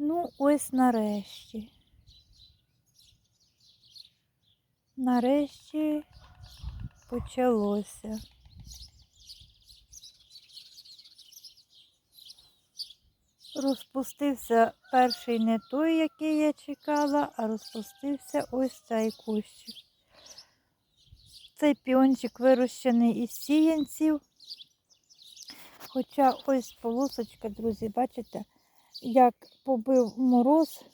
Ну, ось нарешті. Нарешті почалося. Розпустився перший не той, який я чекала, а розпустився ось цей кущик. Цей піончик вирощений із сіянців. Хоча ось полосочка, друзі, бачите, як побив мороз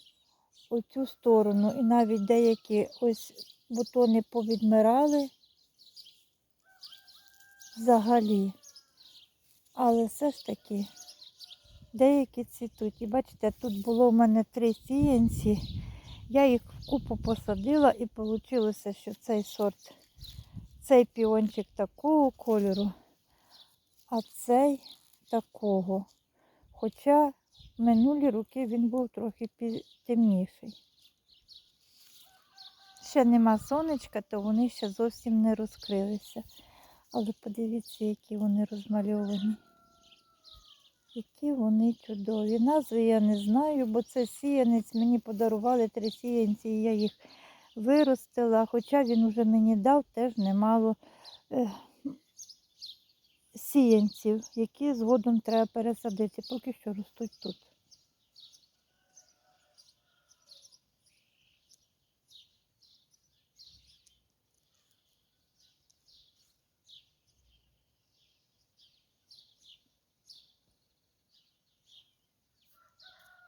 у цю сторону. І навіть деякі ось бутони повідмирали взагалі. Але все ж таки деякі цвітуть. І бачите, тут було в мене три сіянці. Я їх в купу посадила і вийшло, що цей сорт, цей піончик такого кольору, а цей такого. Хоча минулі роки він був трохи темніший. Ще нема сонечка, то вони ще зовсім не розкрилися. Але подивіться, які вони розмальовані. Які вони чудові. Назви я не знаю, бо це сіянець. Мені подарували три сіянці, і я їх виростила. Хоча він уже мені дав теж немало сіянців, які згодом треба пересадити, поки що ростуть тут.